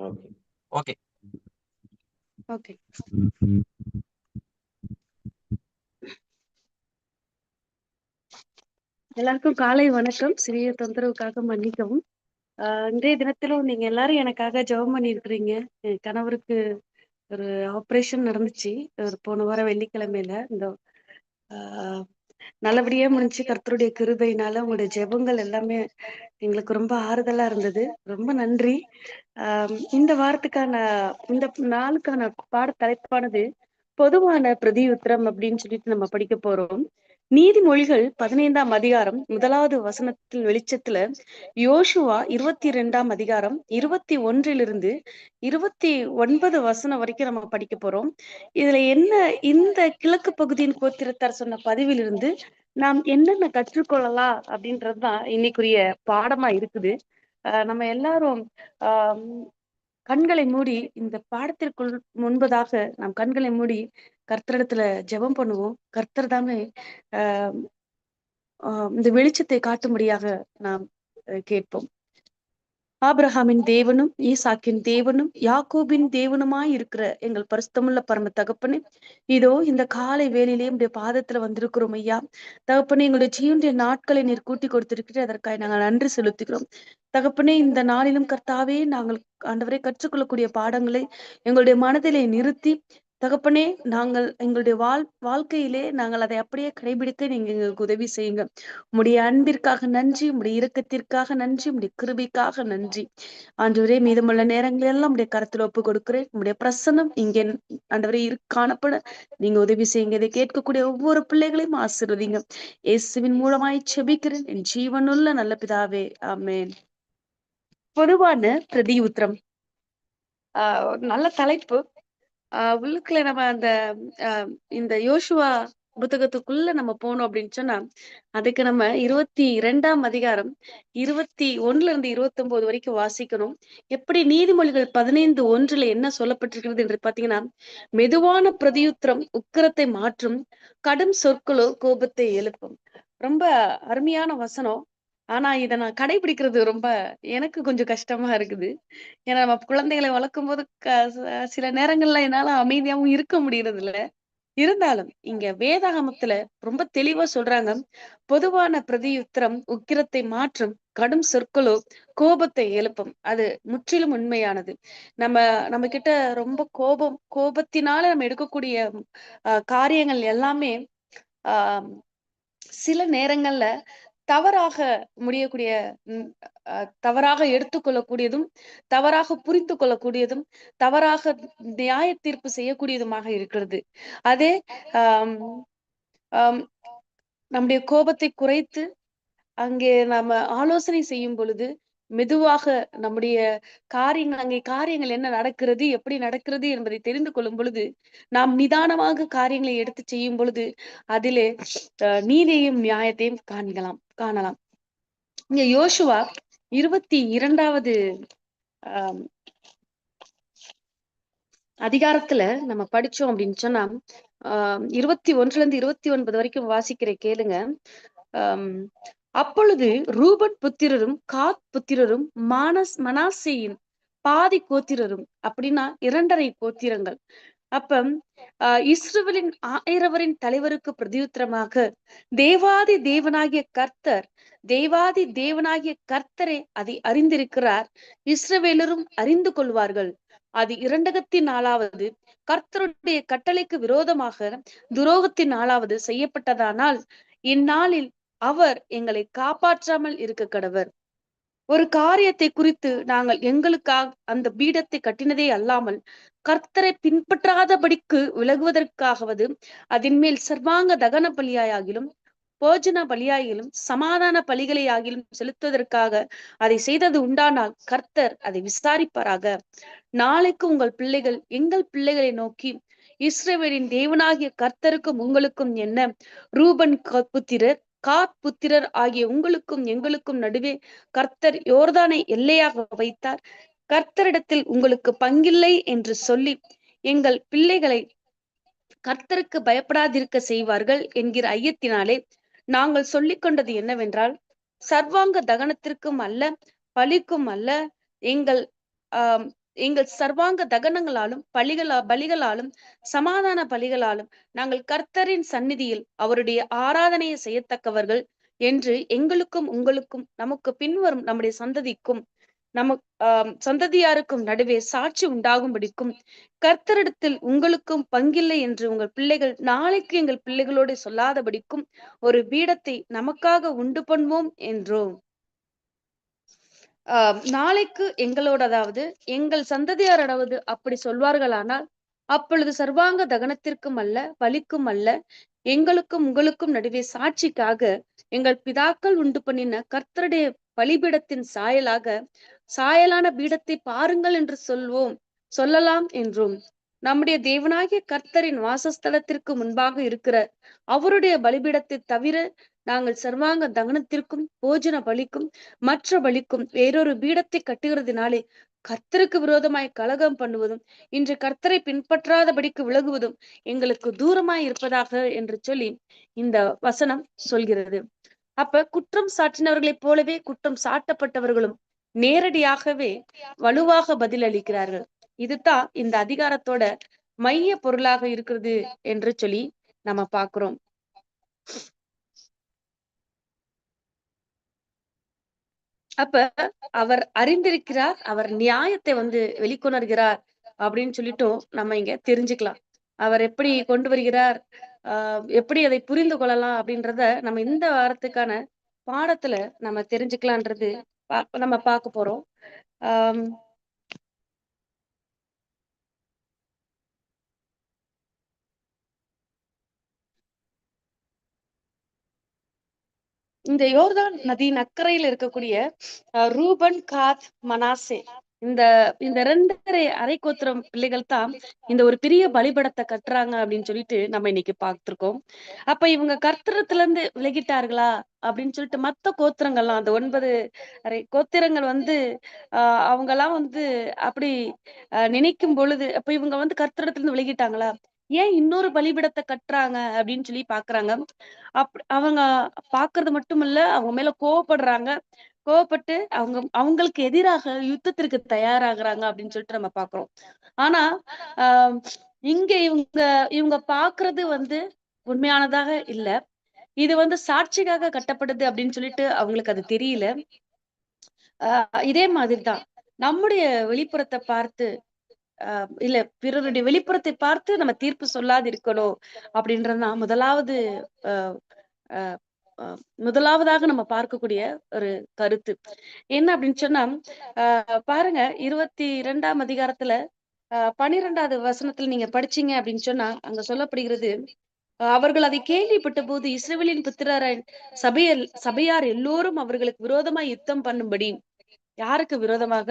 Okay okay okay எல்லாருக்கும் காலை வணக்கம். சிறிய தொந்தரவுக்காக மன்னிக்கவும். ஆஹ் இன்றைய தினத்திலும் நீங்க எல்லாரும் எனக்காக ஜெபம் பண்ணியிருக்கிறீங்க. என் கணவருக்கு ஒரு ஆப்ரேஷன் நடந்துச்சு. ஒரு போன வாரம் வெள்ளிக்கிழமையில இந்த ஆஹ் நல்லபடியா முடிஞ்சு கர்த்தருடைய கிருபையினால உங்களுடைய ஜெபங்கள் எல்லாமே எங்களுக்கு ரொம்ப ஆறுதலா இருந்தது. ரொம்ப நன்றி. ஆஹ் இந்த வாரத்துக்கான இந்த நாளுக்கான பாட தலைப்பானது பொதுவான பிரதியுத்திரம் அப்படின்னு சொல்லிட்டு நம்ம படிக்க போறோம். நீதிமொழிகள் பதினைந்தாம் அதிகாரம் முதலாவது வசனத்தில் வெளிச்சத்துல யோசுவா இருபத்தி ரெண்டாம் அதிகாரம் இருபத்தி ஒன்றிலிருந்து இருபத்தி ஒன்பது வசனம் வரைக்கும் நம்ம படிக்க போறோம். இதுல என்ன இந்த கிழக்கு பகுதியின் கோத்திரத்தார் சொன்ன பதிவிலிருந்து நாம் என்னென்ன கற்றுக்கொள்ளலாம் அப்படின்றதுதான் இன்னைக்குரிய பாடமா இருக்குது. ஆஹ் நம்ம எல்லாரும் ஆஹ் கண்களை மூடி இந்த பாடத்திற்குள் முன்பதாக நாம் கண்களை மூடி கர்த்தரிடத்துல ஜெபம் பண்ணுவோம். கர்த்தர் தாமே ஆஹ் ஆஹ் இந்த வெளிச்சத்தை காட்டும்படியாக நாம் அஹ் கேட்போம். ஆபிரஹாமின் தேவனும் ஈசாக்கின் தேவனும் யாக்கோபின் தேவனுமாய் இருக்கிற எங்கள் பரிசுத்தமுள்ள பரம தகப்பனே இதோ இந்த காலை வேலையிலே உடைய பாதத்துல வந்திருக்கிறோம் ஐயா. தகப்பனே எங்களுடைய ஜீவனுடைய நாட்களை நீர் கூட்டி கொடுத்திருக்கிறீர். அதற்காக நாங்கள் நன்றி செலுத்துகிறோம். தகப்பனே இந்த நாளிலும் கர்த்தாவே நாங்கள் ஆண்டவரை கற்றுக்கொள்ளக்கூடிய பாடங்களை எங்களுடைய மனதிலே நிறுத்தி தகப்பனே நாங்கள் எங்களுடைய வாழ் வாழ்க்கையிலே நாங்கள் அதை அப்படியே கடைபிடிக்க நீங்க எங்களுக்கு உதவி செய்யுங்க. உடைய அன்பிற்காக நன்றி உடைய இரக்கத்திற்காக நன்றி உடைய கிருபிக்காக நன்றி. ஆண்டவரே மீதமுள்ள நேரங்கள் எல்லாம் உடைய கருத்தில் ஒப்பு கொடுக்கிறேன். உடைய பிரசன்னம் இங்கே ஆண்டவரே இரு காணப்பட. நீங்க உதவி செய்யுங்க. இதை கேட்கக்கூடிய ஒவ்வொரு பிள்ளைகளையும் ஆசிர்வதிங்க. இயேசுவின் மூலமாய் செபிக்கிறேன். என் ஜீவனுள்ள நல்ல பிதாவே ஆமேன். பொதுவான பிரதி உத்திரம் ஆஹ் நல்ல தலைப்பு. ஆஹ் உள்ளுக்குள்ள நம்ம அந்த ஆஹ் இந்த யோசுவா புத்தகத்துக்குள்ள நம்ம போனோம் அப்படின்னு சொன்னா அதுக்கு நம்ம இருபத்தி இரண்டாம் அதிகாரம் இருபத்தி ஒண்ணுல இருந்து இருபத்தி ஒன்பது வரைக்கும் வாசிக்கணும். எப்படி நீதிமொழிகள் பதினைந்து ஒன்றுல என்ன சொல்லப்பட்டிருக்கிறது என்று பாத்தீங்கன்னா மெதுவான பிரதியுத்திரம் உக்கிரத்தை மாற்றும் கடும் சொற்களோ கோபத்தை எழுப்பும். ரொம்ப அருமையான வசனம். ஆனா இத நான் கடைபிடிக்கிறது ரொம்ப எனக்கு கொஞ்சம் கஷ்டமா இருக்குது. ஏன்னா நம்ம குழந்தைகளை வளர்க்கும் போது க- சில நேரங்கள்ல என்னால அமைதியாவும் இருக்க முடியறது இல்ல இருந்தாலும் இங்க வேதாகமத்துல ரொம்ப தெளிவா சொல்றாங்க பொதுவான பிரதியுத்திரம் உக்கிரத்தை மாற்றும் கடும் சொற்களோ கோபத்தை எழுப்பும். அது முற்றிலும் உண்மையானது. நம்ம நம்ம கிட்ட ரொம்ப கோபம் கோபத்தினால நம்ம எடுக்கக்கூடிய ஆஹ் காரியங்கள் எல்லாமே ஆஹ் சில நேரங்கள்ல தவறாக முடியக்கூடிய தவறாக எடுத்துக்கொள்ளக்கூடியதும் தவறாக புரிந்து கொள்ளக்கூடியதும் தவறாக நியாய தீர்ப்பு செய்யக்கூடியதுமாக இருக்கிறது. அதே ஆஹ் நம்முடைய கோபத்தை குறைத்து அங்கே நாம ஆலோசனை செய்யும் பொழுது மெதுவாக நம்முடைய காரியங்கள் அங்கே காரியங்கள் என்ன நடக்கிறது எப்படி நடக்கிறது என்பதை தெரிந்து கொள்ளும் பொழுது நாம் நிதானமாக காரியங்களை எடுத்து செய்யும் பொழுது அதிலே நீதியையும் நியாயத்தையும் காண்கலாம் காணலாம். இங்க யோசுவா இருபத்தி இரண்டாவது ஆஹ் அதிகாரத்துல நம்ம படிச்சோம் அப்படின்னு சொன்னா ஆஹ் இருபத்தி ஒன்றுல இருந்து இருபத்தி ஒன்பது வரைக்கும் வாசிக்கிற கேளுங்க. ஆஹ் அப்பொழுது ரூபன் புத்திரரும் காத் புத்திரரும் மானஸ் மனாசேயின் பாதி கோத்திரரும் அப்படின்னா இரண்டரை கோத்திரங்கள். அப்ப ஆஹ் ஆயிரவரின் தலைவருக்கு பிரதியுத்தரமாக தேவாதி தேவனாகிய கர்த்தர் தேவாதி தேவனாகிய கர்த்தரே அதை அறிந்திருக்கிறார். இஸ்ரவேலரும் அறிந்து கொள்வார்கள். அது இரண்டகத்தின் நாளாவது கர்த்தருடைய கட்டளைக்கு விரோதமாக துரோகத்தின் நாளாவது செய்யப்பட்டதானால் இந்நாளில் அவர் எங்களை காப்பாற்றாமல் இருக்க கடவர். ஒரு காரியத்தை குறித்து நாங்கள் எங்களுக்காக அந்த பீடத்தை கட்டினதே அல்லாமல் கர்த்தரை பின்பற்றாதபடிக்கு விலகுவதற்காகவது அதன் மேல் சர்வாங்க தகன பலியாயாகிலும் போஜன பலியாகிலும் சமாதான பலிகளையாகிலும் செலுத்துவதற்காக அதை செய்தது உண்டானால் கர்த்தர் அதை விசாரிப்பாராக. நாளைக்கு உங்கள் பிள்ளைகள் எங்கள் பிள்ளைகளை நோக்கி இஸ்ரவேலின் தேவனாகிய கர்த்தருக்கும் உங்களுக்கும் என்ன? ரூபன் புத்திரர் காத் புத்திரர் ஆகிய உங்களுக்கும் எங்களுக்கும் நடுவே கர்த்தர் யோர்தானை எல்லையாக வைத்தார். கர்த்தரிடத்தில் உங்களுக்கு பங்கில்லை என்று சொல்லி எங்கள் பிள்ளைகளை கர்த்தருக்கு பயப்படாதிருக்க செய்வார்கள் என்கிற ஐயத்தினாலே நாங்கள் சொல்லிக் கொண்டது என்னவென்றால் சர்வாங்க தகனத்திற்கும் அல்ல பலிக்கும் அல்ல எங்கள் ஆஹ் எங்கள் சர்வாங்க தகனங்களாலும் பலிகளா பலிகளாலும் சமாதான பலிகளாலும் நாங்கள் கர்த்தரின் சந்நிதியில் அவருடைய ஆராதனையை செய்யத்தக்கவர்கள் என்று எங்களுக்கும் உங்களுக்கும் நமக்கு பின்வரும் நம்முடைய சந்ததிக்கும் நமக் ஆஹ் சந்ததியாருக்கும் நடுவே சாட்சி உண்டாகும்படிக்கும் கர்த்தரிடத்தில் உங்களுக்கும் பங்கில்லை என்று உங்கள் பிள்ளைகள் நாளைக்கு எங்கள் பிள்ளைகளோடு சொல்லாதபடிக்கும் ஒரு பீடத்தை நமக்காக உண்டு பண்ணுவோம் என்றோம். நாளைக்கு எங்களோடதாவது எங்கள் சந்ததியாரடாவது அப்படி சொல்வார்களானால் அப்பொழுது சர்வாங்க தகனத்திற்கும் அல்ல பலிக்கும் அல்ல எங்களுக்கும் உங்களுக்கும் நடுவே சாட்சிக்காக எங்கள் பிதாக்கள் உண்டு பண்ணின கர்த்தருடைய பலிபீடத்தின் சாயலாக சாயலான பீடத்தை பாருங்கள் என்று சொல்வோம் சொல்லலாம் என்றும். நம்முடைய தேவனாகிய கர்த்தரின் வாசஸ்தலத்திற்கு முன்பாக இருக்கிற அவருடைய பலிபீடத்தை தவிர நாங்கள் சர்வாங்க தகனத்திற்கும் போஜன பலிக்கும் மற்ற பலிக்கும் வேறொரு பீடத்தை கட்டுகிறதுனாலே கர்த்தருக்கு விரோதமாய் கலகம் பண்ணுவதும் இன்று கர்த்தரை பின்பற்றாதபடிக்கு விலகுவதும் எங்களுக்கு தூரமாய் இருப்பதாக என்று சொல்லி இந்த வசனம் சொல்கிறது. அப்ப குற்றம் சாட்டினவர்களைப் போலவே குற்றம் சாட்டப்பட்டவர்களும் நேரடியாகவே வலுவாக பதில் அளிக்கிறார்கள் இதுதான் இந்த அதிகாரத்தோட மைய பொருளாக இருக்கிறது என்று சொல்லி நம்ம பாக்குறோம் அப்ப அவர் அறிந்திருக்கிறார் அவர் நியாயத்தை வந்து வெளிக்கொணர்கிறார் அப்படின்னு சொல்லிட்டும் நம்ம இங்க தெரிஞ்சுக்கலாம். அவர் எப்படி கொண்டு வருகிறார் ஆஹ் எப்படி அதை புரிந்து கொள்ளலாம் அப்படின்றத நம்ம இந்த வாரத்துக்கான பாடத்துல நம்ம தெரிஞ்சுக்கலான்றது நம்ம பார்க்க போறோம். ஆஹ் இந்த யோர்தான் நதி நக்கரையில் இருக்கக்கூடிய ரூபன் காத் மனாசே. இந்த இந்த ரெண்டரை அரைக்கோத்திரம் பிள்ளைகள் தான் இந்த ஒரு பெரிய பலிபடத்தை கட்டுறாங்க அப்படின்னு சொல்லிட்டு நம்ம இன்னைக்கு பார்த்திருக்கோம். அப்ப இவங்க கர்த்தரத்துல இருந்து விலகிட்டார்களா அப்படின்னு சொல்லிட்டு மத்த கோத்திரங்கள்லாம் அந்த ஒன்பது அரை கோத்திரங்கள் வந்து ஆஹ் அவங்க எல்லாம் வந்து அப்படி நினைக்கும் பொழுது அப்ப இவங்க வந்து கர்த்தரத்துல இருந்து விலகிட்டாங்களா? ஏன் இன்னொரு பலிபிடத்தை கட்டுறாங்க அப்படின்னு சொல்லி பாக்குறாங்க. அப் அவங்க பாக்குறது மட்டும் இல்ல அவங்க மேல கோவப்படுறாங்க. கோவப்பட்டு அவங்க அவங்களுக்கு எதிராக யுத்தத்திற்கு தயாராகிறாங்க அப்படின்னு சொல்லிட்டு நம்ம பாக்குறோம். ஆனா ஆஹ் இங்க இவங்க இவங்க பாக்குறது வந்து உண்மையானதாக இல்ல. இது வந்து சாட்சிக்காக கட்டப்படுது அப்படின்னு சொல்லிட்டு அவங்களுக்கு அது தெரியல. ஆஹ் இதே மாதிரிதான். நம்முடைய வெளிப்புறத்தை பார்த்து இல்ல பிறருடைய வெளிப்புறத்தை பார்த்து நம்ம தீர்ப்பு சொல்லாது இருக்கணும் அப்படின்றதுதான் முதலாவது ஆஹ் முதலாவதாக நம்ம பார்க்கக்கூடிய ஒரு கருத்து. என்ன அப்படின்னு சொன்னா ஆஹ் பாருங்க இருபத்தி இரண்டாம் அதிகாரத்துல ஆஹ் பனிரெண்டாவது வசனத்துல நீங்க படிச்சீங்க அப்படின்னு சொன்னா அங்க சொல்லப்படுகிறது அவர்கள் அதை கேள்விப்பட்ட போது இஸ்ரேலின் புத்திரர சபையர் சபையார் எல்லோரும் அவர்களுக்கு விரோதமாய் யுத்தம் பண்ணும்படி. யாருக்கு விரோதமாக?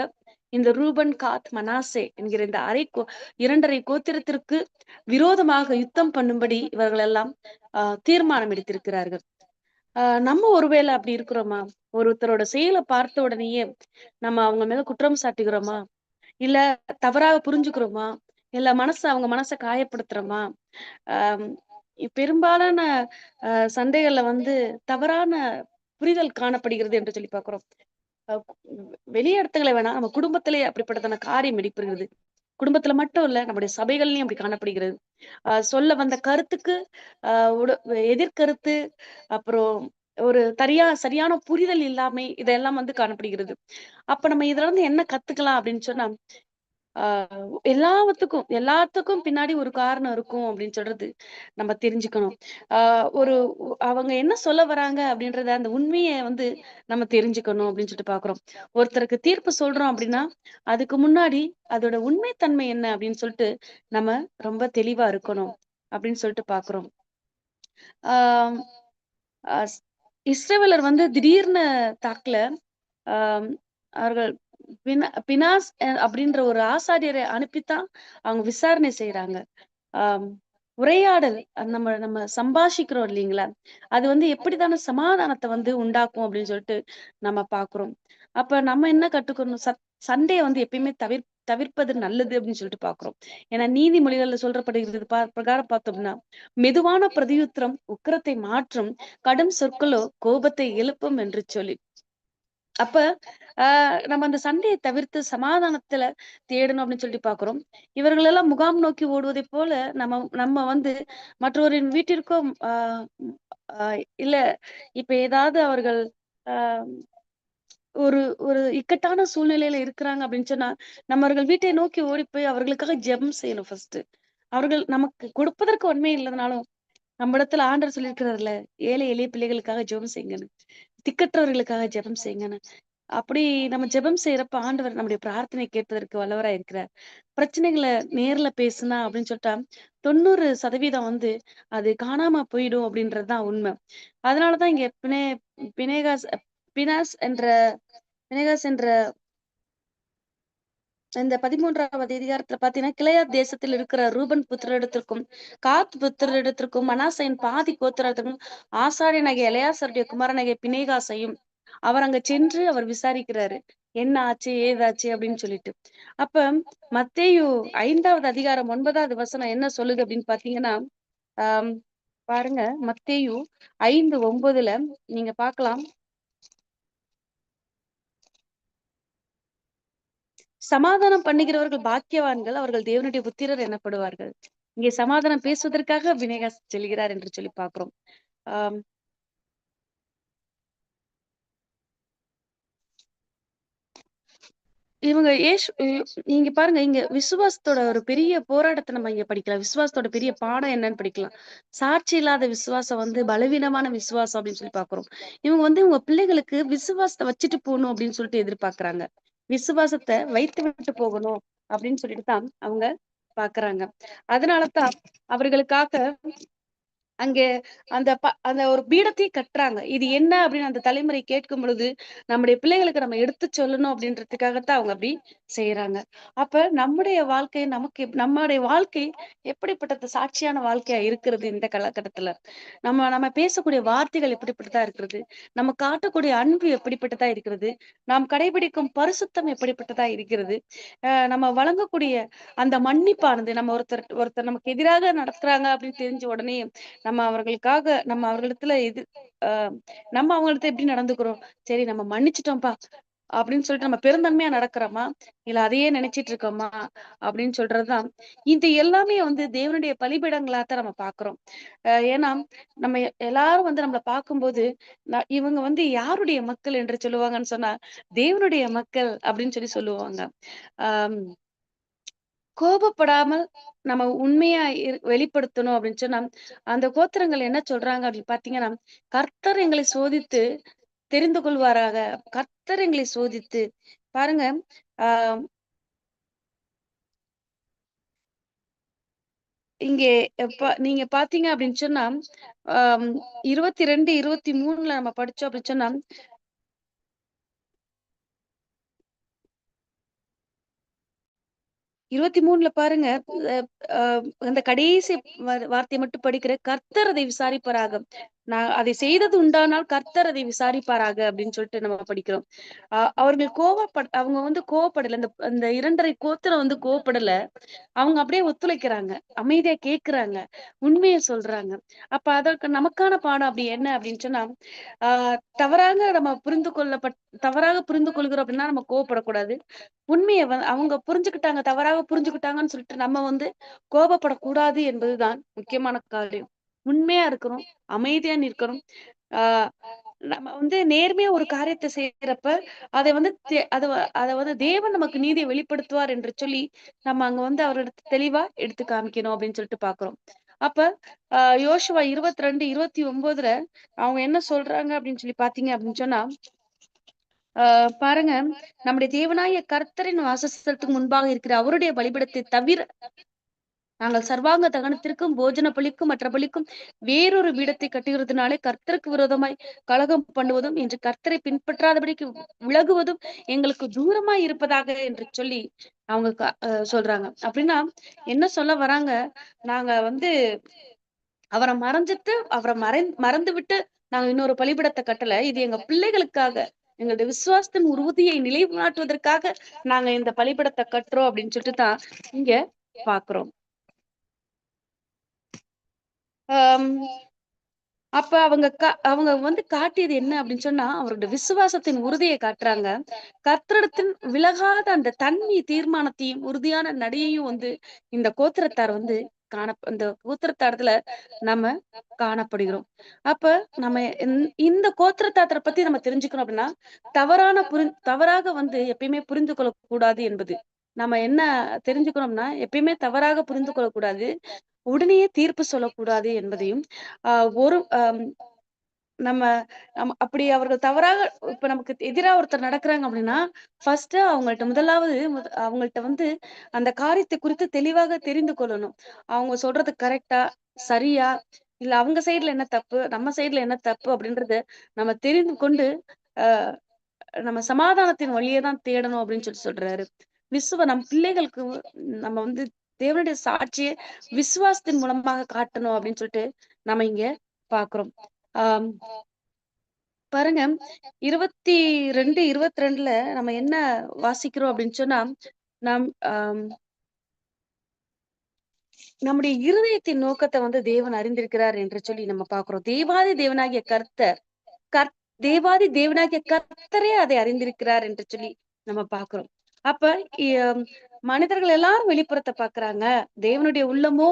இந்த ரூபன் காத் மனாசே என்கிற இந்த அரை கோ இரண்டரை கோத்திரத்திற்கு விரோதமாக யுத்தம் பண்ணும்படி இவர்கள் எல்லாம் ஆஹ் தீர்மானம் எடுத்திருக்கிறார்கள் ஆஹ் நம்ம ஒருவேளை அப்படி இருக்கிறோமா? ஒருத்தரோட செயலை பார்த்த உடனேயே நம்ம அவங்க மேல குற்றம் சாட்டுகிறோமா? இல்ல தவறாக புரிஞ்சுக்கிறோமா? இல்ல மனச அவங்க மனசை காயப்படுத்துறோமா? ஆஹ் பெரும்பாலான சந்தைகள்ல வந்து தவறான புரிதல் காணப்படுகிறது என்று சொல்லி பாக்குறோம் வெளி இடத்துகளை வேணா நம்ம குடும்பத்திலேயே அப்படிப்பட்டதான காரியம் வெளிப்படுகிறது. குடும்பத்துல மட்டும் இல்ல நம்முடைய சபைகள்லயும் அப்படி காணப்படுகிறது. ஆஹ் சொல்ல வந்த கருத்துக்கு ஆஹ் எதிர்கருத்து அப்புறம் ஒரு சரியா சரியான புரிதல் இல்லாமை இதெல்லாம் வந்து காணப்படுகிறது. அப்ப நம்ம இதுல இருந்து என்ன கத்துக்கலாம் அப்படின்னு சொன்னா ஆஹ் எல்லாத்துக்கும் எல்லாத்துக்கும் பின்னாடி ஒரு காரணம் இருக்கும் அப்படின்னு சொல்றது நம்ம தெரிஞ்சுக்கணும். ஆஹ் ஒரு அவங்க என்ன சொல்ல வராங்க அப்படின்றத அந்த உண்மையை வந்து நம்ம தெரிஞ்சுக்கணும் அப்படின்னு சொல்லிட்டு பாக்குறோம். ஒருத்தருக்கு தீர்ப்பு சொல்றோம் அப்படின்னா அதுக்கு முன்னாடி அதோட உண்மைத்தன்மை என்ன அப்படின்னு சொல்லிட்டு நம்ம ரொம்ப தெளிவா இருக்கணும் அப்படின்னு சொல்லிட்டு பாக்குறோம். ஆஹ் இஸ்ரேவலர் வந்து திடீர்னு தாக்கல. ஆஹ் அவர்கள் பினாஸ் அப்படின்ற ஒரு ஆசாரியரை அனுப்பித்தான் அவங்க விசாரணை செய்யறாங்க ஆஹ் உரையாடல் நம்ம நம்ம சம்பாஷிக்கிறோம் இல்லைங்களா? அது வந்து எப்படிதான சமாதானத்தை வந்து உண்டாக்கும் அப்படின்னு சொல்லிட்டு நம்ம பாக்குறோம். அப்ப நம்ம என்ன கட்டுக்கணும் சத் சண்டையை வந்து எப்பயுமே தவிர் தவிர்ப்பது நல்லது அப்படின்னு சொல்லிட்டு பாக்குறோம். ஏன்னா நீதிமொழிகள்ல சொல்றப்படுகிறது பா பிரகாரம் பார்த்தோம்னா மெதுவான பிரதியுத்திரம் உக்கரத்தை மாற்றும் கடும் சொற்களோ கோபத்தை எழுப்பும் என்று சொல்லி. அப்ப ஆஹ் நம்ம அந்த சண்டையை தவிர்த்து சமாதானத்துல தேடணும் அப்படின்னு சொல்லிட்டு பாக்குறோம். இவர்கள் எல்லாம் முகாம் நோக்கி ஓடுவதை போல நம்ம நம்ம வந்து மற்றவரின் வீட்டிற்கும் ஆஹ் ஆஹ் இல்ல இப்ப ஏதாவது அவர்கள் ஆஹ் ஒரு ஒரு இக்கட்டான சூழ்நிலையில இருக்கிறாங்க அப்படின்னு சொன்னா நம்ம அவர்கள் வீட்டை நோக்கி ஓடி போய் அவர்களுக்காக ஜெபம் செய்யணும் ஃபர்ஸ்ட் அவர்கள் நமக்கு கொடுப்பதற்கு உண்மை இல்லைனாலும் நம்ம இடத்துல ஆண்டர் சொல்லியிருக்கிறார்ல ஏழை எளிய பிள்ளைகளுக்காக ஜெபம் செய்யுங்கன்னு. திக்கற்றவர்களுக்காக ஜெபம் செய்யுங்கன்னு. அப்படி நம்ம ஜெபம் செய்யறப்ப ஆண்டவர் நம்முடைய பிரார்த்தனை கேட்பதற்கு வல்லவரா இருக்கிறார். பிரச்சனைகளை நேர்ல பேசுனா அப்படின்னு சொல்லிட்டா தொண்ணூறு சதவீதம் வந்து அது காணாம போயிடும் அப்படின்றதுதான் உண்மை. அதனாலதான் இங்க பினே பினேகாஸ் பினாஸ் என்ற பினேகாஸ் என்ற இந்த பதிமூன்றாவது அதிகாரத்துல பாத்தீங்கன்னா கிளையா தேசத்தில் இருக்கிற ரூபன் புத்திரிடத்திற்கும் காத் புத்திரிடத்திற்கும் மனாசையின் பாதி கோத்திரத்திற்கும் ஆசாரியனாகிய இளையாசருடைய குமாரனாகிய பினேகாசையும் அவர் அங்க சென்று அவர் விசாரிக்கிறாரு. என்ன ஆச்சு ஏதாச்சு அப்படின்னு சொல்லிட்டு. அப்ப மத்தேயு ஐந்தாவது அதிகாரம் ஒன்பதாவது வசனம் என்ன சொல்லுது அப்படின்னு பாத்தீங்கன்னா ஆஹ் பாருங்க மத்தேயு ஐந்து ஒன்பதுல நீங்க பாக்கலாம். சமாதானம் பண்ணுகிறவர்கள் பாக்கியவான்கள் அவர்கள் தேவனுடைய புத்திரர் எனப்படுவார்கள். இங்கே சமாதானம் பேசுவதற்காக வினேகா செல்கிறார் என்று சொல்லி பார்க்கிறோம். ஆஹ் இவங்க ஏசு நீங்க பாருங்க இங்க விசுவாசத்தோட ஒரு பெரிய போராட்டத்தை நம்ம இங்க படிக்கலாம். விசுவாசத்தோட பெரிய பாடம் என்னன்னு படிக்கலாம். சாட்சி இல்லாத விசுவாசம் வந்து பலவீனமான விசுவாசம் அப்படின்னு சொல்லி பாக்குறோம் இவங்க வந்து இவங்க பிள்ளைகளுக்கு விசுவாசத்தை வச்சுட்டு போகணும் அப்படின்னு சொல்லிட்டு எதிர்பார்க்கறாங்க. விசுவாசத்தை வைத்து விட்டு போகணும் அப்படின்னு சொல்லிட்டு தான் அவங்க பாக்குறாங்க. அதனாலதான் அவர்களுக்காக அங்கே அந்த ப அந்த ஒரு பீடத்தையும் கட்டுறாங்க. இது என்ன அப்படின்னு அந்த தலைமுறை கேட்கும் பொழுது நம்முடைய பிள்ளைகளுக்கு நம்ம எடுத்து சொல்லணும் அப்படின்றதுக்காகத்தான் அவங்க அப்படி செய்யறாங்க அப்ப நம்முடைய வாழ்க்கை நமக்கு நம்மளுடைய வாழ்க்கை எப்படிப்பட்டது சாட்சியான வாழ்க்கையா இருக்கிறது இந்த காலகட்டத்துல? நம்ம நம்ம பேசக்கூடிய வார்த்தைகள் எப்படிப்பட்டதா இருக்கிறது? நம்ம காட்டக்கூடிய அன்பு எப்படிப்பட்டதா இருக்கிறது? நாம் கடைபிடிக்கும் பரிசுத்தம் எப்படிப்பட்டதா இருக்கிறது? அஹ் நம்ம வழங்கக்கூடிய அந்த மன்னிப்பானது நம்ம ஒருத்தர் ஒருத்தர் நமக்கு எதிராக நடத்துறாங்க அப்படின்னு தெரிஞ்ச உடனே நம்ம அவர்களுக்காக நம்ம அவர்களிடத்துல இது ஆஹ் நம்ம அவங்கள்ட்ட எப்படி நடந்துக்கிறோம்? சரி நம்ம மன்னிச்சிட்டோம்ப்பா அப்படின்னு சொல்லிட்டு நம்ம பெருந்தன்மையா நடக்கிறோமா? இல்ல அதையே நினைச்சிட்டு இருக்கோமா? அப்படின்னு சொல்றதுதான். இது எல்லாமே வந்து தேவனுடைய பலிபிடங்களா தான் நம்ம பாக்குறோம் ஏன்னா நம்ம எல்லாரும் வந்து நம்மளை பார்க்கும்போது இவங்க வந்து யாருடைய மக்கள் என்று சொல்லுவாங்கன்னு சொன்னா தேவனுடைய மக்கள் அப்படின்னு சொல்லி சொல்லுவாங்க. ஆஹ் கோபப்படாமல் நம்ம உண்மையா வெளிப்படுத்தணும் அப்படின்னு சொன்னா அந்த கோத்திரங்கள் என்ன சொல்றாங்க அப்படின்னு பாத்தீங்கன்னா கர்த்தர் எங்களை சோதித்து தெரிந்து கொள்வாராக. கர்த்தர் எங்களை சோதித்து. பாருங்க ஆஹ் இங்கே நீங்க பாத்தீங்க அப்படின்னு சொன்னா ஆஹ் இருபத்தி ரெண்டு இருபத்தி மூணுல நம்ம படிச்சோம் அப்படின்னு சொன்னா இருபத்தி மூணுல பாருங்க அந்த கடைசி வார்த்தையை மட்டும் படிக்கிற கர்த்தர் அதை விசாரிப்பராக. நான் அதை செய்தது உண்டானால் கர்த்தர் அதை விசாரிப்பாராக அப்படின்னு சொல்லிட்டு நம்ம படிக்கிறோம். ஆஹ் அவர்கள் கோவப்பட அவங்க வந்து கோவப்படல. இந்த அந்த இரண்டரை கோத்திரம் வந்து கோவப்படல. அவங்க அப்படியே ஒத்துழைக்கிறாங்க. அமைதியா கேக்குறாங்க. உண்மையை சொல்றாங்க. அப்ப அதற்கு நமக்கான பாடம் அப்படி என்ன அப்படின்னு சொன்னா ஆஹ் தவறாக நம்ம புரிந்து கொள்ளப்பட் தவறாக புரிந்து கொள்கிறோம் அப்படின்னா நம்ம கோவப்படக்கூடாது. உண்மையை அவங்க புரிஞ்சுக்கிட்டாங்க தவறாக புரிஞ்சுக்கிட்டாங்கன்னு சொல்லிட்டு நம்ம வந்து கோபப்படக்கூடாது என்பதுதான் முக்கியமான காரியம். உண்மையா இருக்கணும் அமைதியா நிற்கிறோம் ஆஹ் நம்ம வந்து நேர்மையா ஒரு காரியத்தை செய்யறப்ப அதை வந்து அதை அதை வந்து தேவன் நமக்கு நீதியை வெளிப்படுத்துவார் என்று சொல்லி நம்ம அங்க வந்து அவரிடத்து தெளிவா எடுத்து காமிக்கணும் அப்படின்னு சொல்லிட்டு பாக்குறோம். அப்ப ஆஹ் யோசுவா இருபத்தி ரெண்டு இருபத்தி ஒன்பதுல அவங்க என்ன சொல்றாங்க அப்படின்னு சொல்லி பாத்தீங்க அப்படின்னு சொன்னா ஆஹ் பாருங்க நம்முடைய தேவனாய கர்த்தரின் வாசஸ்தலத்துக்கு முன்பாக இருக்கிற அவருடைய பலிபடத்தை தவிர நாங்கள் சர்வாங்க தகனத்திற்கும் போஜன பலிக்கும் மற்ற பலிக்கும் வேறொரு பீடத்தை கட்டுகிறதுனாலே கர்த்தருக்கு விரோதமாய் கலகம் பண்ணுவதும் என்று கர்த்தரை பின்பற்றாதபடிக்கு விலகுவதும் எங்களுக்கு தூரமாய் இருப்பதாக என்று சொல்லி அவங்க சொல்றாங்க. அப்படின்னா என்ன சொல்ல வராங்க? நாங்க வந்து அவரை மறைஞ்சிட்டு அவரை மறை மறந்து விட்டு நாங்க இன்னொரு பலிபிடத்தை கட்டல. இது எங்க பிள்ளைகளுக்காக எங்களுடைய விசுவாசத்தின் உறுதியை நிலைநாட்டுவதற்காக நாங்க இந்த பலிபடத்தை கட்டுறோம் அப்படின்னு சொல்லிட்டு தான் இங்க பாக்குறோம். அப்ப அவங்க கா அவங்க வந்து காட்டியது என்ன அப்படின்னு சொன்னா, அவருடைய விசுவாசத்தின் உறுதியை காட்டுறாங்க. கர்த்தரிடத்தில் விலகாத அந்த தன்மை தீர்மானத்தையும், உறுதியான நடையையும் வந்து இந்த கோத்திரத்தார் வந்து காண இந்த கோத்திரத்தாரத்துல நம்ம காணப்படுகிறோம். அப்ப நம்ம இந்த கோத்திரத்தார பத்தி நம்ம தெரிஞ்சுக்கணும் அப்படின்னா, தவறான புரி தவறாக வந்து எப்பயுமே புரிந்து கொள்ளக்கூடாது என்பது. நம்ம என்ன தெரிஞ்சுக்கணும்னா, எப்பயுமே தவறாக புரிந்து கொள்ளக்கூடாது. உடனேயே தீர்ப்பு சொல்லக்கூடாது என்பதையும், ஆஹ் ஒரு நம்ம நம்ம அப்படி அவர்கள் தவறாக இப்ப நமக்கு எதிராக ஒருத்தர் நடக்கிறாங்க அப்படின்னா, ஃபர்ஸ்ட் அவங்கள்ட்ட முதலாவது அவங்கள்ட்ட வந்து அந்த காரியத்தை குறித்து தெளிவாக தெரிந்து கொள்ளணும். அவங்க சொல்றது கரெக்டா சரியா? இல்ல அவங்க சைடுல என்ன தப்பு? நம்ம சைடுல என்ன தப்பு? அப்படின்றத நம்ம தெரிந்து கொண்டு, ஆஹ் நம்ம சமாதானத்தின் வழியே தான் தேடணும் அப்படின்னு சொல்லி சொல்றாரு. விசுவ நம் பிள்ளைகளுக்கு நம்ம வந்து தேவனுடைய சாட்சியை விசுவாசத்தின் மூலமாக காட்டணும் அப்படின்னு சொல்லிட்டு நம்ம இங்க பாக்குறோம். ஆஹ் பாருங்க. 22, 22ல நம்ம என்ன வாசிக்கிறோம் அப்படின்னு சொன்னா, நம் நம்முடைய இருதயத்தின் நோக்கத்தை வந்து தேவன் அறிந்திருக்கிறார் என்று சொல்லி நம்ம பார்க்கிறோம். தேவாதி தேவனாகிய கர்த்தர், கர் தேவாதி தேவனாகிய கர்த்தரே அதை அறிந்திருக்கிறார் என்று சொல்லி நம்ம பாக்குறோம். அப்ப மனிதர்கள் எல்லாரும் வெளிப்புறத்தை பாக்குறாங்க தேவனுடைய உள்ளமோ,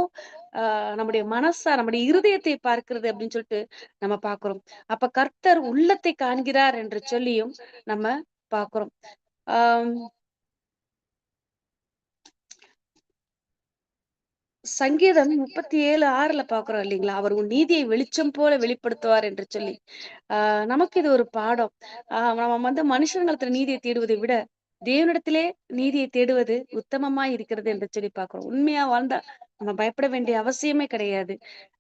நம்முடைய மனசா நம்முடைய இருதயத்தை பார்க்கிறது அப்படின்னு சொல்லிட்டு நம்ம பார்க்கிறோம். அப்ப கர்த்தர் உள்ளத்தை காண்கிறார் என்று சொல்லியும் நம்ம பார்க்கிறோம். ஆஹ் சங்கீதம் 37:6ல பார்க்கிறோம் இல்லைங்களா? அவர் உன் நீதியை வெளிச்சம் போல வெளிப்படுத்துவார் என்று சொல்லி. ஆஹ் நமக்கு இது ஒரு பாடம். ஆஹ் நம்ம வந்து மனுஷங்களத்துல நீதியை தேடுவதை விட, தேவனிடத்திலே நீதியை தேடுவது உத்தமமா இருக்கிறது என்று சொல்லி பார்க்கிறோம். உண்மையா வாழ்ந்தா நம்ம பயப்பட வேண்டிய அவசியமே கிடையாது.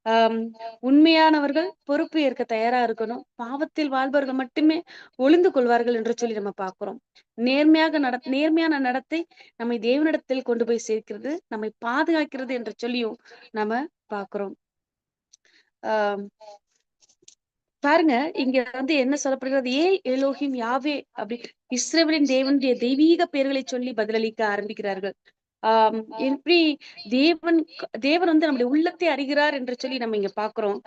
ஆஹ் உண்மையானவர்கள் பொறுப்பு ஏற்க தயாரா இருக்கணும். பாவத்தில் வாழ்பவர்கள் மட்டுமே ஒளிந்து கொள்வார்கள் என்று சொல்லி நம்ம பார்க்கிறோம். நேர்மையாக நட நேர்மையான நடத்தை நம்மை தேவனிடத்தில் கொண்டு போய் சேர்க்கிறது, நம்மை பாதுகாக்கிறது என்று சொல்லியும் நம்ம பார்க்கிறோம். ஆஹ் பாருங்க, இங்க வந்து என்ன சொல்லப்படுகிறது? ஏல் எலோஹிம் யாவே அப்படி இஸ்ரேவலின் தேவனுடைய தெய்வீக பெயர்களை சொல்லி பதிலளிக்க ஆரம்பிக்கிறார்கள். ஆஹ் எப்படி தேவன் தேவன் வந்து நம்முடைய உள்ளத்தை அறிகிறார் என்று சொல்லி நம்ம இங்க பாக்குறோம்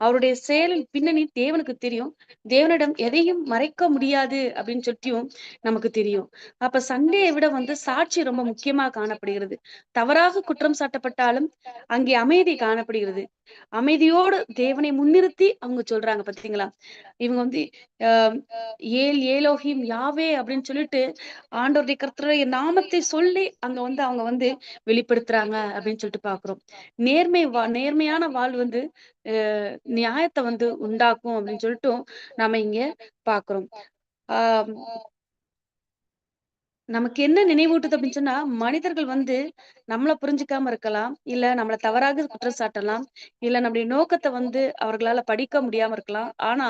அவருடைய செயலின் பின்னணி தேவனுக்கு தெரியும். தேவனிடம் எதையும் மறைக்க முடியாது அப்படின்னு சொல்லியும் நமக்கு தெரியும். அப்ப சண்டையை விட வந்து சாட்சி ரொம்ப முக்கியமா காணப்படுகிறது. தவறாக குற்றம் சாட்டப்பட்டாலும் அங்கே அமைதி காணப்படுகிறது. அமைதியோடு தேவனை முன்னிறுத்தி அவங்க சொல்றாங்க பாத்தீங்களா இவங்க வந்து ஏல் ஏலோஹிம் யாவே அப்படின்னு சொல்லிட்டு ஆண்டவருடைய கருத்துடைய நாமத்தை சொல்லி அங்க வந்து அவங்க வந்து வெளிப்படுத்துறாங்க அப்படின்னு சொல்லிட்டு பாக்குறோம் நேர்மை வா நேர்மையான வாழ்வு வந்து நியாயத்தை வந்து உண்டாக்கும் அப்படின்னு சொல்லிட்டு நாம இங்க பாக்குறோம் ஆஹ் நமக்கு என்ன நினைவூட்டுது அப்படின்னு சொன்னா, மனிதர்கள் வந்து நம்மள புரிஞ்சுக்காம இருக்கலாம். இல்ல நம்மள தவறாக குற்றம் சாட்டலாம். இல்ல நம்முடைய நோக்கத்தை வந்து அவர்களால படிக்க முடியாம இருக்கலாம். ஆனா,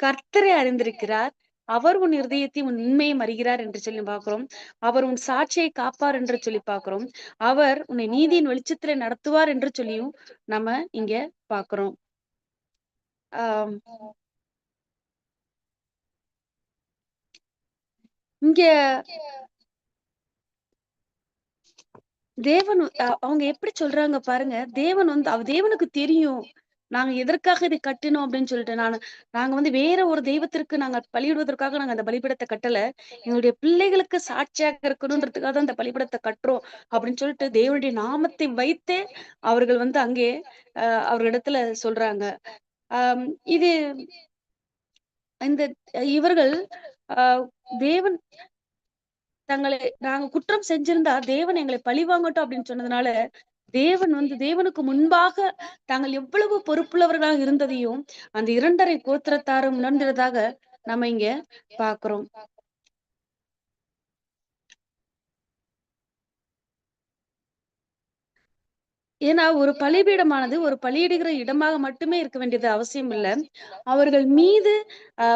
கர்த்தரை அறிந்திருக்கிறார். அவர் உன் இருதயத்தை உன் உண்மையை அறிகிறார் என்று சொல்லி பார்க்கிறோம். அவர் உன் சாட்சியை காப்பார் என்று சொல்லி பார்க்கிறோம். அவர் உன்னை நீதியின் வெளிச்சத்திலே நடத்துவார் என்று சொல்லியும் நம்ம இங்க பார்க்கிறோம். ஆம். இங்க தேவன் அ அவங்க எப்படி சொல்றாங்க பாருங்க. தேவன் வந்து அவ தேவனுக்கு தெரியும். நாங்க எதற்காக இதை கட்டினோம் அப்படின்னு சொல்லிட்டு. நானு நாங்க வந்து வேற ஒரு தெய்வத்திற்கு நாங்க பலியிடுவதற்காக நாங்க அந்த பலிபீடத்த கட்டல. எங்களுடைய பிள்ளைகளுக்கு சாட்சியாக இருக்கணுன்றதுக்காக தான் அந்த பலிபீடத்த கட்டுறோம். அப்படின்னு சொல்லிட்டு தேவனுடைய நாமத்தை வைத்தே அவர்கள் வந்து அங்கே அ அவரிடத்துல சொல்றாங்க. ஆஹ் இது இந்த இவர்கள் தேவன் தங்களை நாங்க குற்றம் செஞ்சிருந்தா தேவன் எங்களை பழிவாங்கட்டும் அப்படின்னு சொன்னதுனால, தேவன் வந்து தேவனுக்கு முன்பாக தாங்கள் எவ்வளவு பொறுப்புள்ளவர்களாக இருந்ததையும், அந்த 2 1/2 கோத்திரத்தாரும் உணர்ந்ததாக நம்ம இங்க பாக்குறோம். ஏன்னா, ஒரு பலிபீடமானது ஒரு பலியிடுகிற இடமாக மட்டுமே இருக்க வேண்டியது அவசியம் இல்ல. அவர்கள் மீது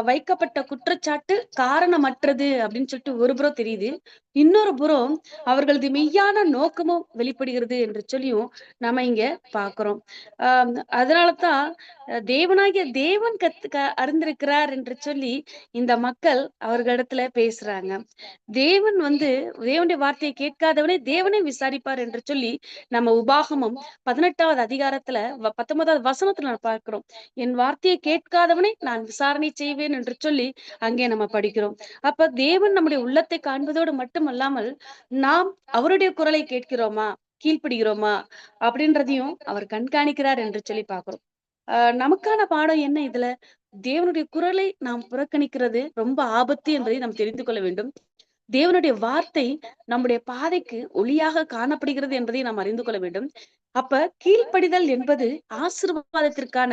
வைக்கப்பட்ட குற்றச்சாட்டு காரணமற்றது அப்படின்னு சொல்லிட்டு ஒருபுறம் தெரியுது. இன்னொரு புறம் அவர்களது மெய்யான நோக்கமும் வெளிப்படுகிறது என்று சொல்லியும் நம்ம இங்க பாக்குறோம். ஆஹ் அதனாலதான் தேவனாகிய தேவன் கத்து க அறிந்திருக்கிறார் என்று சொல்லி இந்த மக்கள் அவர்களிடத்துல பேசுறாங்க. தேவன் வந்து தேவனுடைய வார்த்தையை கேட்காதவனே தேவனே விசாரிப்பார் என்று சொல்லி நம்ம உபாகமம் பதினெட்டாவது அதிகாரத்துல பத்தொன்பதாவது வசனத்துல நம்ம பார்க்கிறோம். என் வார்த்தையை கேட்காதவனே நான் விசாரணை செய்வேன் என்று சொல்லி அங்கே நம்ம படிக்கிறோம். அப்ப தேவன் நம்முடைய உள்ளத்தை காண்பதோடு மட்டும் மட்டுமல்லாமல் நாம் அவருடைய குரலை கேட்கிறோமா? கீழ்ப்படுகிறோமா? அப்படின்றதையும் அவர் கண்காணிக்கிறார் என்று சொல்லி பார்க்கிறோம். ஆஹ் நமக்கான பாடம் என்ன இதுல? தேவனுடைய குரலை நாம் புறக்கணிக்கிறது ரொம்ப ஆபத்து என்பதை நாம் தெரிந்து கொள்ள வேண்டும். தேவனுடைய வார்த்தை நம்முடைய பாதைக்கு ஒளியாக காணப்படுகிறது என்பதை நாம் அறிந்து கொள்ள வேண்டும். அப்ப கீழ்ப்படிதல் என்பது ஆசீர்வாதத்திற்கான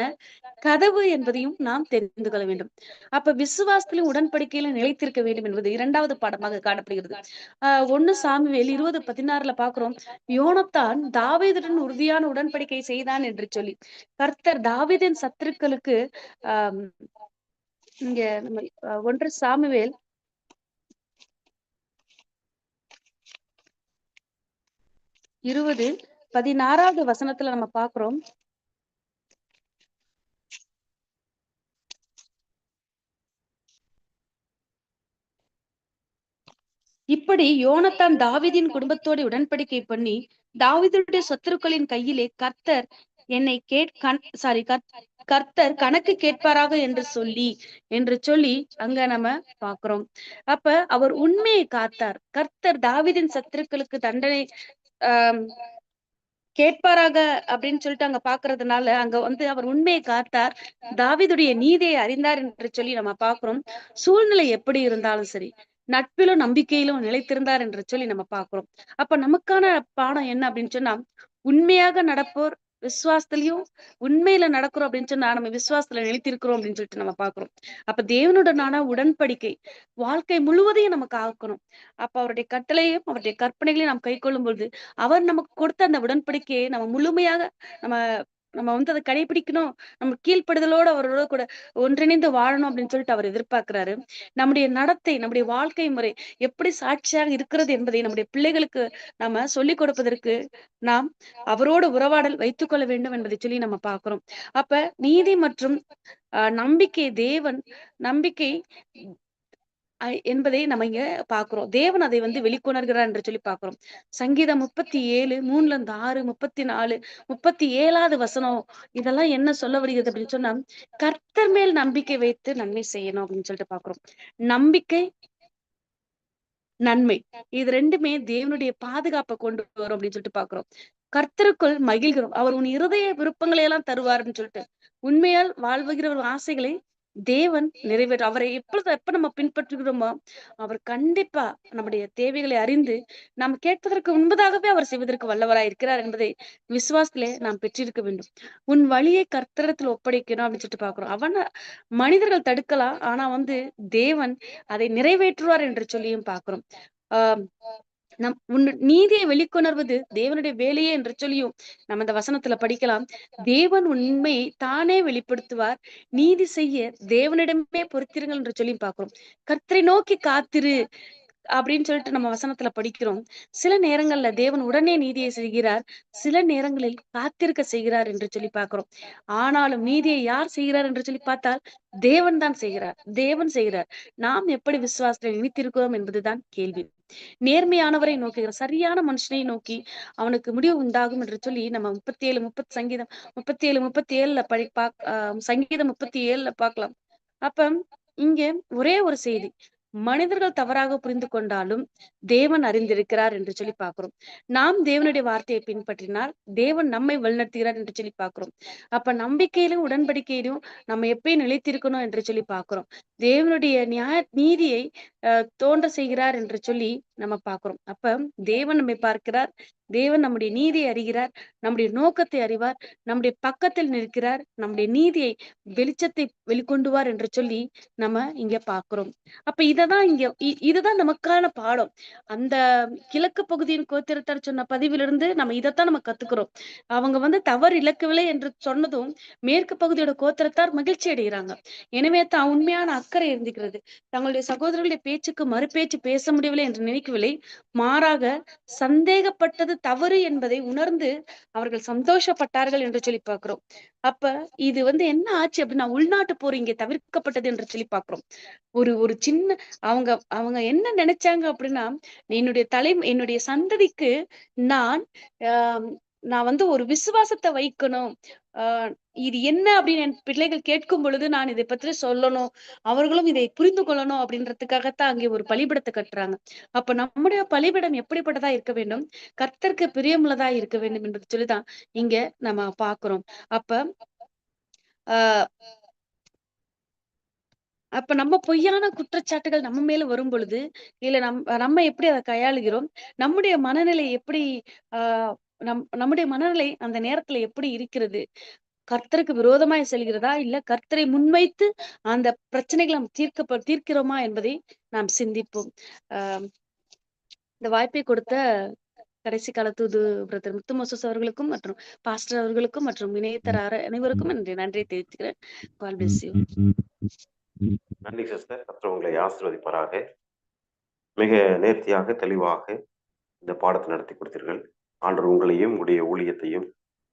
கதவு என்பதையும் நாம் தெரிந்து கொள்ள வேண்டும். அப்ப விசுவாசத்திலும் உடன்படிக்கையில நிலைத்திருக்க வேண்டும் என்பது இரண்டாவது பாடமாக காணப்படுகிறது. ஆஹ் ஒண்ணு சாமுவேல் இருபது பதினாறுல பாக்குறோம் யோனத்தான் தாவீதுடன் உறுதியான உடன்படிக்கை செய்தான் என்று சொல்லி. கர்த்தர் தாவீதின் சத்துருக்களுக்கு ஆஹ் இங்க ஒன்று சாமுவேல் இருபது பதினாறாவது வசனத்துல நம்ம பாக்குறோம். இப்படி யோனத்தான் தாவிதின் குடும்பத்தோடு உடன்படிக்கை பண்ணி தாவிதுடைய சத்துருக்களின் கையிலே கர்த்தர் என்னை கேட் கண் சாரி கர்த்தர் கணக்கு கேட்பாராக என்று சொல்லி என்று சொல்லி அங்க நம்ம பாக்குறோம். அப்ப அவர் உண்மையை காத்தார். கர்த்தர் தாவிதின் சத்துருக்களுக்கு தண்டனை கேட்பாராக அப்படின்னு சொல்லிட்டு அங்க பாக்குறதுனால அங்க வந்து அவர் உண்மையை காத்தார். தாவிதுடைய நீதியை அறிந்தார் என்று சொல்லி நம்ம பாக்குறோம். சூழ்நிலை எப்படி இருந்தாலும் சரி நட்பிலும் நம்பிக்கையிலும் நிலைத்திருந்தார் என்று சொல்லி நம்ம பாக்குறோம். அப்ப நமக்கான பாடம் என்ன அப்படின்னு சொன்னா உண்மையாக நடப்போர் விசுவாசத்திலையும் உண்மையில நடக்கிறோம் அப்படின்னு சொன்னா நம்ம விசுவாசத்துல நிலைத்திருக்கிறோம் அப்படின்னு சொல்லிட்டு நம்ம பாக்குறோம் அப்ப தேவனுடனான உடன்படிக்கை வாழ்க்கை முழுவதையும் நமக்கு ஆக்கணும் அப்ப அவருடைய கட்டளையும் அவருடைய கற்பனைகளையும் நாம் கை கொள்ளும் பொழுது அவர் நமக்கு கொடுத்த அந்த உடன்படிக்கையை நம்ம முழுமையாக நம்ம நம்ம வந்து அதை கடைபிடிக்கணும் நம்ம கீழ்ப்படுதலோட அவரோட கூட ஒன்றிணைந்து வாழணும் அப்படின்னு சொல்லிட்டு அவர் எதிர்பார்க்கிறாரு. நம்முடைய நடத்தை நம்முடைய வாழ்க்கை முறை எப்படி சாட்சியாக இருக்கிறது என்பதை நம்முடைய பிள்ளைகளுக்கு நாம சொல்லிக் கொடுப்பதற்கு நாம் அவரோடு உறவாடல் வைத்துக் கொள்ள வேண்டும் என்பதை சொல்லி நம்ம பார்க்கிறோம். அப்ப நீதி மற்றும் நம்பிக்கை தேவன் நம்பிக்கை என்பதை நம்ம இங்க பாக்குறோம் தேவன் அதை வந்து வெளிக்கொணர்கிறார் என்று சொல்லி பாக்குறோம் சங்கீதம் முப்பத்தி ஏழு மூணுல இருந்து ஆறு முப்பத்தி நாலு முப்பத்தி ஏழாவது வசனம். இதெல்லாம் என்ன சொல்ல வருகிறது அப்படின்னு சொன்னா கர்த்தர் மேல் நம்பிக்கை வைத்து நன்மை செய்யணும் அப்படின்னு சொல்லிட்டு பாக்குறோம் நம்பிக்கை நன்மை. இது ரெண்டுமே தேவனுடைய பாதுகாப்பை கொண்டு வரும் அப்படின்னு சொல்லிட்டு பாக்குறோம் கர்த்தருக்குள் மகிழ்கிறோம். அவர் உன் இருதய விருப்பங்களை எல்லாம் தருவார்னு சொல்லிட்டு. உண்மையால் வாழ்வுகிற ஒரு ஆசைகளை தேவன் நிறைவேற்ற அவரை எப்பொழுது எப்ப நம்ம பின்பற்றுகிறோமோ அவர் கண்டிப்பா நம்முடைய தேவைகளை அறிந்து நாம் கேட்பதற்கு முன்பதாகவே அவர் செய்வதற்கு வல்லவராய் இருக்கிறார் என்பதை விசுவாசத்திலே நாம் பெற்றிருக்க வேண்டும். உன் வழியை கர்த்தரத்தில் ஒப்படைக்கணும் அப்படின்னு சொல்லிட்டு பாக்குறோம் அவன மனிதர்கள் தடுக்கலாம் ஆனா வந்து தேவன் அதை நிறைவேற்றுவார் என்று சொல்லியும் பாக்குறோம் ஆஹ் நம் உன் நீதியை வெளிக்கொணர்வது தேவனுடைய வேலையே என்று சொல்லியும் நம்ம இந்த வசனத்துல படிக்கலாம். தேவன் உண்மையை தானே வெளிப்படுத்துவார். நீதி செய்ய தேவனிடமே பொறுத்திருங்கள் என்று சொல்லி பாக்குறோம் கர்த்தரை நோக்கி காத்திரு அப்படின்னு சொல்லிட்டு நம்ம வசனத்துல படிக்கிறோம். சில நேரங்கள்ல தேவன் உடனே நீதியை செய்கிறார். சில நேரங்களில் காத்திருக்க செய்கிறார் என்று சொல்லி பாக்குறோம் ஆனாலும் நீதியை யார் செய்கிறார் என்று சொல்லி பார்த்தால் தேவன் தான் செய்கிறார். தேவன் செய்கிறார். நாம் எப்படி விசுவாசத்தை நினைத்திருக்கிறோம் என்பதுதான் கேள்வி. நேர்மையானவரை நோக்குகிற சரியான மனுஷனை நோக்கி அவனுக்கு முடிவு உண்டாகும் என்று சொல்லி நம்ம முப்பத்தி ஏழு முப்பத்தி சங்கீதம் முப்பத்தி ஏழு முப்பத்தி ஏழுல படி பாக் சங்கீதம் முப்பத்தி ஏழுல பார்க்கலாம் அப்ப இங்க ஒரே ஒரு செய்தி. மனிதர்கள் தவறாக புரிந்து கொண்டாலும் தேவன் அறிந்திருக்கிறார் என்று சொல்லி பார்க்கிறோம் நாம் தேவனுடைய வார்த்தையை பின்பற்றினால் தேவன் நம்மை வழிநடத்துகிறார் என்று சொல்லி பார்க்கிறோம் அப்ப நம்பிக்கையிலும் உடன்படிக்கையிலும் நம்ம எப்பயும் நிலைத்திருக்கணும் என்று சொல்லி பார்க்கிறோம் தேவனுடைய நியாய நீதியை தோன்ற செய்கிறார் என்று சொல்லி நம்ம பார்க்கிறோம். அப்ப தேவன் நம்மை பார்க்கிறார். தேவன் நம்முடைய நீதியை அறிகிறார். நம்முடைய நோக்கத்தை அறிவார். நம்முடைய பக்கத்தில் நிற்கிறார். நம்முடைய நீதியை வெளிச்சத்தை வெளிக்கொண்டுவார் என்று சொல்லி நம்ம இங்க பாக்குறோம் அப்ப இததான் இங்க இதுதான் நமக்கான பாடம். அந்த கிழக்கு பகுதியின் கோத்திரத்தார் சொன்ன பதிவிலிருந்து நம்ம இதைத்தான் நம்ம கத்துக்கிறோம். அவங்க வந்து தவறு இழக்கவில்லை என்று சொன்னதும் மேற்கு பகுதியோட கோத்திரத்தார் மகிழ்ச்சி அடைகிறாங்க எனவே தான் உண்மையான அக்கறை இருந்துக்கிறது தங்களுடைய சகோதரர்களுடைய பேச்சுக்கு மறுபேச்சு பேச முடியவில்லை என்று நினைக்கவில்லை. மாறாக சந்தேகப்பட்டது தவறு என்பதை உணர்ந்து அவர்கள் சந்தோஷப்பட்டார்கள் என்று சொல்லி பார்க்கிறோம். அப்ப இது வந்து என்ன ஆச்சு அப்படின்னா உள்நாட்டு போர் இங்கே தவிர்க்கப்பட்டது என்று சொல்லி பார்க்கிறோம். ஒரு ஒரு சின்ன அவங்க அவங்க என்ன நினைச்சாங்க அப்படின்னா என்னுடைய தலை என்னுடைய சந்ததிக்கு நான் நான் வந்து ஒரு விசுவாசத்தை வைக்கணும். ஆஹ் இது என்ன அப்படின்னு என் பிள்ளைகள் கேட்கும் பொழுது நான் இதை பற்றி சொல்லணும் அவர்களும் இதை புரிந்து கொள்ளணும் அப்படின்றதுக்காகத்தான் அங்கே ஒரு பலிபடத்தை கட்டுறாங்க. அப்ப நம்முடைய பலிபடம் எப்படிப்பட்டதா இருக்க வேண்டும்? கர்த்தருக்கு பிரியமுள்ளதா இருக்க வேண்டும் என்பது சொல்லிதான் இங்க நம்ம பாக்குறோம் அப்ப ஆஹ் அப்ப நம்ம பொய்யான குற்றச்சாட்டுகள் நம்ம மேல வரும் பொழுது இல்ல நம் நம்ம எப்படி அதை கையாளுகிறோம்? நம்முடைய மனநிலை எப்படி ஆஹ் நம் நம்முடைய மனநிலை அந்த நேரத்துல எப்படி இருக்கிறது? கர்த்தருக்கு விரோதமாய் செல்கிறதா? இல்ல கர்த்தரை முன்வைத்து அந்த பிரச்சனைகளை நாம் தீர்க்க தீர்க்கிறோமா என்பதை நாம் சிந்திப்போம். ஆஹ் இந்த வாய்ப்பை கொடுத்த கடைசி கால தூது பிரதர் முத்து மசூஸ் அவர்களுக்கும் மற்றும் பாஸ்டர் அவர்களுக்கும் மற்றும் இணையத்தர அனைவருக்கும் நன்றி நன்றியை தெரிவித்துக்கிறேன். கால் பிளஸ் யூ நன்றி சிஸ்டர். கர்த்தர் உங்களை ஆசீர்வதிப்பாராக. மிக நேர்த்தியாக தெளிவாக இந்த பாடத்தை நடத்தி கொடுத்தீர்கள். ஆண்டவர் உங்களையும் உங்களுடைய ஊழியத்தையும்